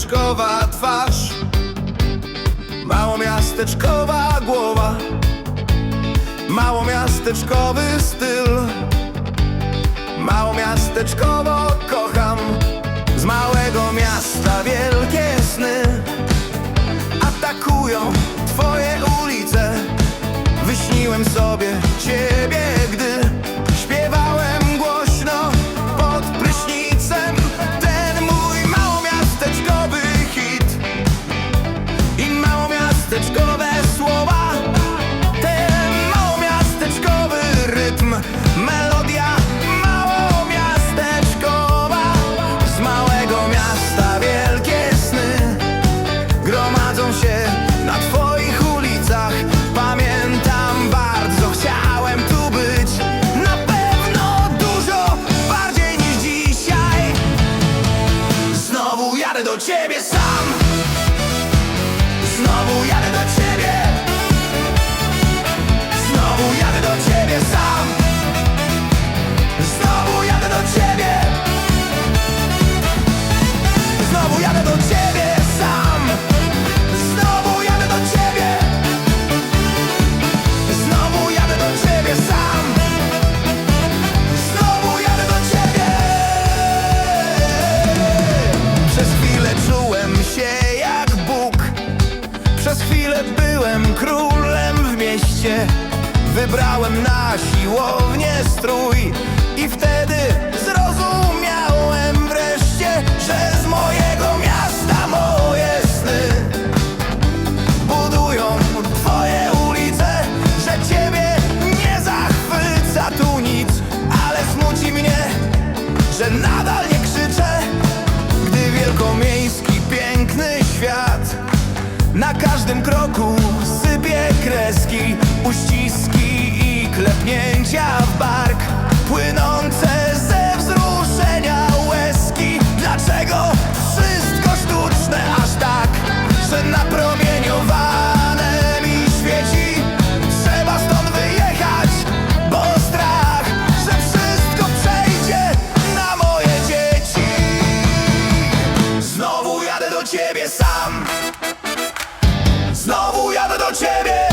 miasteczkowa twarz. Małomiasteczkowa głowa. Małomiasteczkowy styl. Małomiasteczkowo kocham. Z małego miasta wielkie sny Atakują twoje ulice. Wyśniłem sobie ciebie, gdy ciebie sam Wybrałem na siłownię strój I wtedy zrozumiałem wreszcie Że z mojego miasta moje sny Budują twoje ulice Że ciebie nie zachwyca tu nic Ale smuci mnie, że nadal nie krzyczę Gdy wielkomiejski piękny świat Na każdym kroku sypie kreski Uściski i klepnięcia w bark. Płynące ze wzruszenia łezki. Dlaczego wszystko sztuczne aż tak Że napromieniowane mi świeci? Trzeba stąd wyjechać, bo strach Że wszystko przejdzie na moje dzieci. Znowu jadę do ciebie sam ciebie